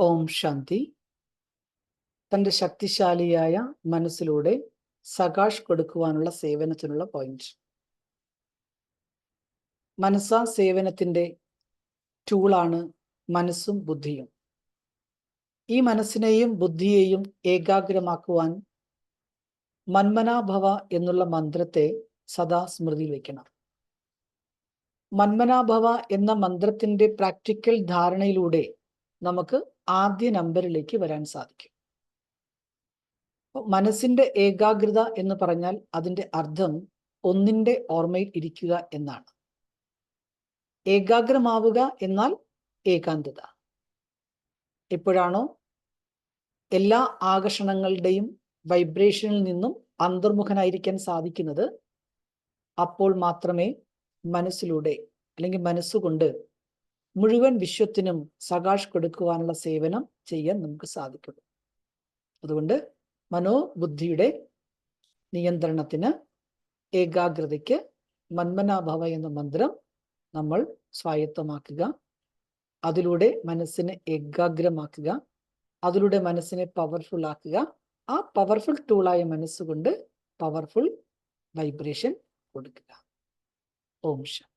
ഓം ശാന്തി. തന്റെ ശക്തിശാലിയായ മനസ്സിലൂടെ സകാഷ് കൊടുക്കുവാനുള്ള സേവനത്തിനുള്ള പോയിന്റ് മനസ്സാ സേവനത്തിന്റെ ടൂളാണ് മനസ്സും ബുദ്ധിയും. ഈ മനസ്സിനെയും ബുദ്ധിയെയും ഏകാഗ്രമാക്കുവാൻ മന്മനാഭവ എന്നുള്ള മന്ത്രത്തെ സദാ സ്മൃതിയിൽ വയ്ക്കണം. മന്മനാഭവ എന്ന മന്ത്രത്തിന്റെ പ്രാക്ടിക്കൽ ധാരണയിലൂടെ നമുക്ക് ആദ്യ നമ്പറിലേക്ക് വരാൻ സാധിക്കും. മനസ്സിന്റെ ഏകാഗ്രത എന്ന് പറഞ്ഞാൽ അതിന്റെ അർത്ഥം ഒന്നിന്റെ ഓർമ്മയിൽ ഇരിക്കുക എന്നാണ്. ഏകാഗ്രമാവുക എന്നാൽ ഏകാന്തത. എപ്പോഴാണോ എല്ലാ ആകർഷണങ്ങളുടെയും വൈബ്രേഷനിൽ നിന്നും അന്തർമുഖനായിരിക്കാൻ സാധിക്കുന്നത് അപ്പോൾ മാത്രമേ മനസ്സിലൂടെ അല്ലെങ്കിൽ മനസ്സുകൊണ്ട് മുഴുവൻ വിശ്വത്തിനും സകാഷ് കൊടുക്കുവാനുള്ള സേവനം ചെയ്യാൻ നമുക്ക് സാധിക്കുള്ളൂ അതുകൊണ്ട് മനോബുദ്ധിയുടെ നിയന്ത്രണത്തിന് ഏകാഗ്രതയ്ക്ക് മന്മനാഭവ എന്ന മന്ത്രം നമ്മൾ സ്വായത്തമാക്കുക. അതിലൂടെ മനസ്സിനെ ഏകാഗ്രമാക്കുക. അതിലൂടെ മനസ്സിനെ പവർഫുൾ ആക്കുക. ആ പവർഫുൾ ടൂളായ മനസ്സുകൊണ്ട് പവർഫുൾ വൈബ്രേഷൻ കൊടുക്കുക. ഓം ശാന്തി